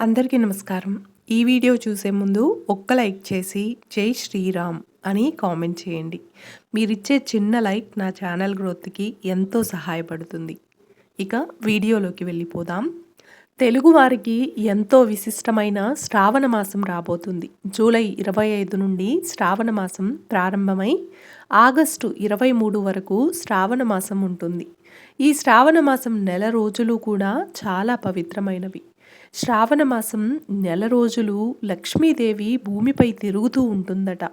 అందరికీ నమస్కారం. ఈ వీడియో చూసే ముందు ఒక్క లైక్ చేసి జై శ్రీరామ్ అని కామెంట్ చేయండి. మీరిచ్చే చిన్న లైక్ నా ఛానల్ గ్రోత్కి ఎంతో సహాయపడుతుంది. ఇక వీడియోలోకి వెళ్ళిపోదాం. తెలుగువారికి ఎంతో విశిష్టమైన శ్రావణ మాసం రాబోతుంది. జూలై ఇరవై ఐదు నుండి శ్రావణ మాసం ప్రారంభమై ఆగస్టు ఇరవై మూడు వరకు శ్రావణ మాసం ఉంటుంది. ఈ శ్రావణ మాసం నెల రోజులు కూడా చాలా పవిత్రమైనవి. శ్రావణ మాసం నెల రోజులు లక్ష్మీదేవి భూమిపై తిరుగుతూ ఉంటుందట.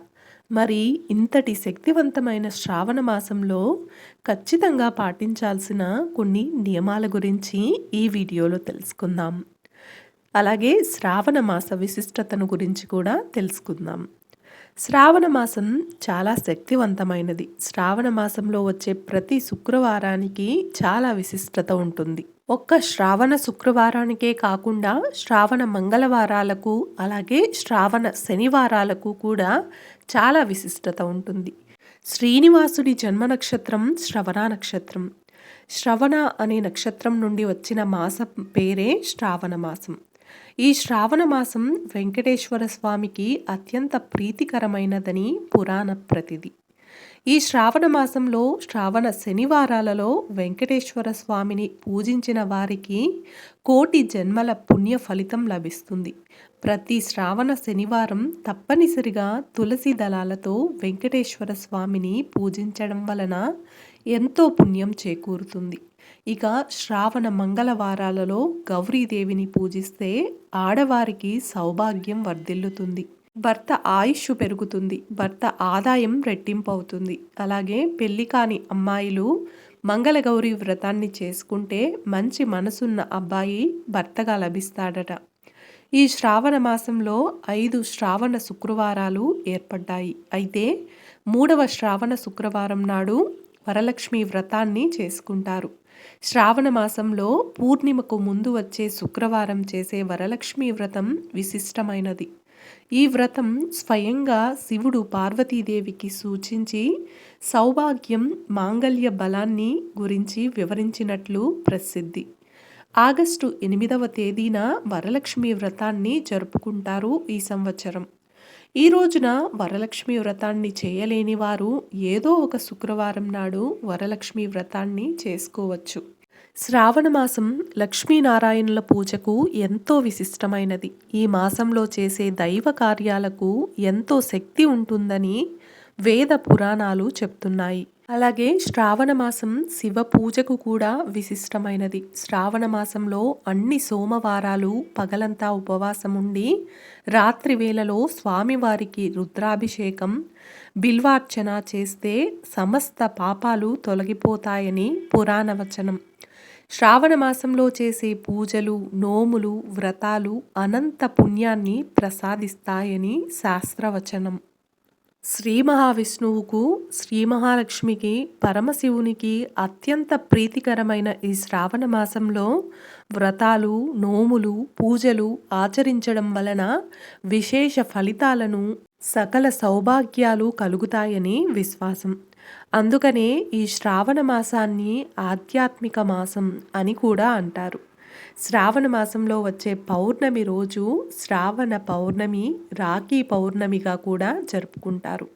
మరి ఇంతటి శక్తివంతమైన శ్రావణ మాసంలో ఖచ్చితంగా పాటించాల్సిన కొన్ని నియమాల గురించి ఈ వీడియోలో తెలుసుకుందాం. అలాగే శ్రావణ మాస విశిష్టతను గురించి కూడా తెలుసుకుందాం. శ్రావణ మాసం చాలా శక్తివంతమైనది. శ్రావణ మాసంలో వచ్చే ప్రతి శుక్రవారానికి చాలా విశిష్టత ఉంటుంది. ఒక్క శ్రావణ శుక్రవారానికే కాకుండా శ్రావణ మంగళవారాలకు అలాగే శ్రావణ శనివారాలకు కూడా చాలా విశిష్టత ఉంటుంది. శ్రీనివాసుడి జన్మ నక్షత్రం శ్రవణ నక్షత్రం. శ్రవణ అనే నక్షత్రం నుండి వచ్చిన మాసం పేరే శ్రావణ మాసం. ఈ శ్రావణ మాసం వెంకటేశ్వర స్వామికి అత్యంత ప్రీతికరమైనదని పురాణ ప్రతిది. ఈ శ్రావణ మాసంలో శ్రావణ శనివారాలలో వెంకటేశ్వర స్వామిని పూజించిన వారికి కోటి జన్మల పుణ్య ఫలితం లభిస్తుంది. ప్రతి శ్రావణ శనివారం తప్పనిసరిగా తులసి దళాలతో వెంకటేశ్వర స్వామిని పూజించడం వలన ఎంతో పుణ్యం చేకూరుతుంది. ఇక శ్రావణ మంగళవారాలలో గౌరీదేవిని పూజిస్తే ఆడవారికి సౌభాగ్యం వర్ధిల్లుతుంది. భర్త ఆయుష్ పెరుగుతుంది. భర్త ఆదాయం రెట్టింపు అవుతుంది అలాగే పెళ్ళి కాని అమ్మాయిలు మంగళగౌరి వ్రతాన్ని చేసుకుంటే మంచి మనసున్న అబ్బాయి భర్తగా లభిస్తాడట. ఈ శ్రావణ మాసంలో ఐదు శ్రావణ శుక్రవారాలు ఏర్పడ్డాయి. అయితే మూడవ శ్రావణ శుక్రవారం నాడు వరలక్ష్మి వ్రతాన్ని చేసుకుంటారు. శ్రావణ మాసంలో పూర్ణిమకు ముందు వచ్చే శుక్రవారం చేసే వరలక్ష్మి వ్రతం విశిష్టమైనది. ఈ వ్రతం స్వయంగా శివుడు పార్వతీదేవికి సూచించి సౌభాగ్యం మాంగళ్య బలాన్ని గురించి వివరించినట్లు ప్రసిద్ధి. ఆగస్టు ఎనిమిదవ తేదీన వరలక్ష్మి వ్రతాన్ని జరుపుకుంటారు ఈ సంవత్సరం. ఈ రోజున వరలక్ష్మి వ్రతాన్ని చేయలేని వారు ఏదో ఒక శుక్రవారం నాడు వరలక్ష్మి వ్రతాన్ని చేసుకోవచ్చు. శ్రావణ మాసం లక్ష్మీనారాయణుల పూజకు ఎంతో విశిష్టమైనది. ఈ మాసంలో చేసే దైవ కార్యాలకు ఎంతో శక్తి ఉంటుందని వేద పురాణాలు చెప్తున్నాయి. అలాగే శ్రావణ మాసం శివ పూజకు కూడా విశిష్టమైనది. శ్రావణ మాసంలో అన్ని సోమవారాలు పగలంతా ఉపవాసం ఉండి రాత్రి వేళలో స్వామివారికి రుద్రాభిషేకం బిల్వార్చన చేస్తే సమస్త పాపాలు తొలగిపోతాయని పురాణవచనం శ్రావణ మాసంలో చేసే పూజలు నోములు వ్రతాలు అనంత పుణ్యాన్ని ప్రసాదిస్తాయని శాస్త్రవచనం. శ్రీ మహావిష్ణువుకు శ్రీ మహాలక్ష్మికి పరమశివునికి అత్యంత ప్రీతికరమైన ఈ శ్రావణ మాసంలో వ్రతాలు నోములు పూజలు ఆచరించడం వలన విశేష ఫలితాలను సకల సౌభాగ్యాలు కలుగుతాయని విశ్వాసం. అందుకనే ఈ శ్రావణ మాసాన్ని ఆధ్యాత్మిక మాసం అని కూడా అంటారు. శ్రావణ మాసంలో వచ్చే పౌర్ణమి రోజు శ్రావణ పౌర్ణమి రాఖీ పౌర్ణమిగా కూడా జరుపుకుంటారు.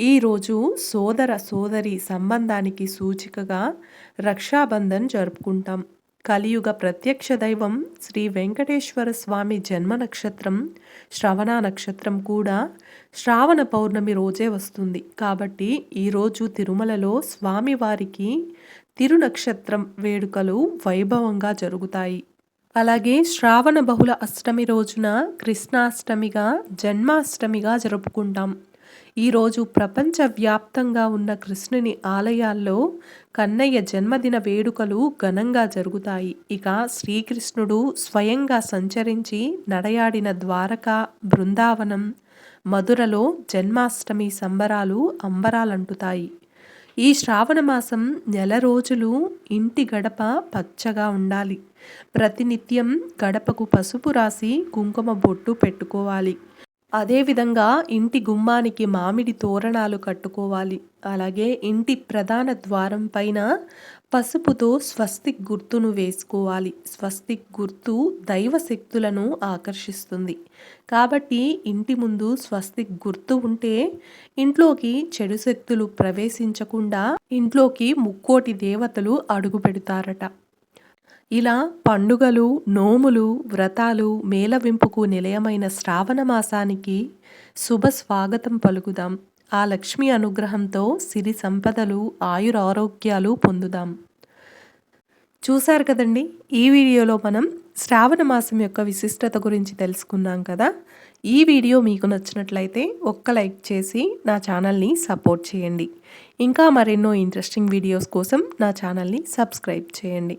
ఈరోజు సోదర సోదరి సంబంధానికి సూచికగా రక్షాబంధన్ జరుపుకుంటాం. కలియుగ ప్రత్యక్ష దైవం శ్రీ వెంకటేశ్వర స్వామి జన్మ నక్షత్రం శ్రవణ నక్షత్రం కూడా శ్రావణ పౌర్ణమి రోజే వస్తుంది. కాబట్టి ఈరోజు తిరుమలలో స్వామివారికి తిరునక్షత్రం వేడుకలు వైభవంగా జరుగుతాయి. అలాగే శ్రావణ బహుళ అష్టమి రోజున కృష్ణాష్టమిగా జన్మాష్టమిగా జరుపుకుంటాం. ఈరోజు ప్రపంచవ్యాప్తంగా ఉన్న కృష్ణుని ఆలయాల్లో కన్నయ్య జన్మదిన వేడుకలు ఘనంగా జరుగుతాయి. ఇక శ్రీకృష్ణుడు స్వయంగా సంచరించి నడయాడిన ద్వారక బృందావనం మధురలో జన్మాష్టమి సంబరాలు అంబరాలంటుతాయి. ఈ శ్రావణ మాసం నెల రోజులు ఇంటి గడప పచ్చగా ఉండాలి. ప్రతినిత్యం గడపకు పసుపు రాసి కుంకుమ బొట్టు పెట్టుకోవాలి. అదేవిధంగా ఇంటి గుమ్మానికి మామిడి తోరణాలు కట్టుకోవాలి. అలాగే ఇంటి ప్రధాన ద్వారం పైన పసుపుతో స్వస్తిక్ గుర్తును వేసుకోవాలి. స్వస్తిక్ గుర్తు దైవ శక్తులను ఆకర్షిస్తుంది. కాబట్టి ఇంటి ముందు స్వస్తిక్ గుర్తు ఉంటే ఇంట్లోకి చెడు శక్తులు ప్రవేశించకుండా ఇంట్లోకి ముక్కోటి దేవతలు అడుగు పెడతారట ఇలా పండుగలు నోములు వ్రతాలు మేళవింపుకు నిలయమైన శ్రావణ మాసానికి శుభ స్వాగతం పలుకుదాం. ఆ లక్ష్మి అనుగ్రహంతో సిరి సంపదలు ఆయురారోగ్యాలు పొందుదాం. చూశారు కదండి? ఈ వీడియోలో మనం శ్రావణ మాసం యొక్క విశిష్టత గురించి తెలుసుకున్నాం కదా? ఈ వీడియో మీకు నచ్చినట్లయితే ఒక్క లైక్ చేసి నా ఛానల్ని సపోర్ట్ చేయండి. ఇంకా మరెన్నో ఇంట్రెస్టింగ్ వీడియోస్ కోసం నా ఛానల్ని సబ్స్క్రైబ్ చేయండి.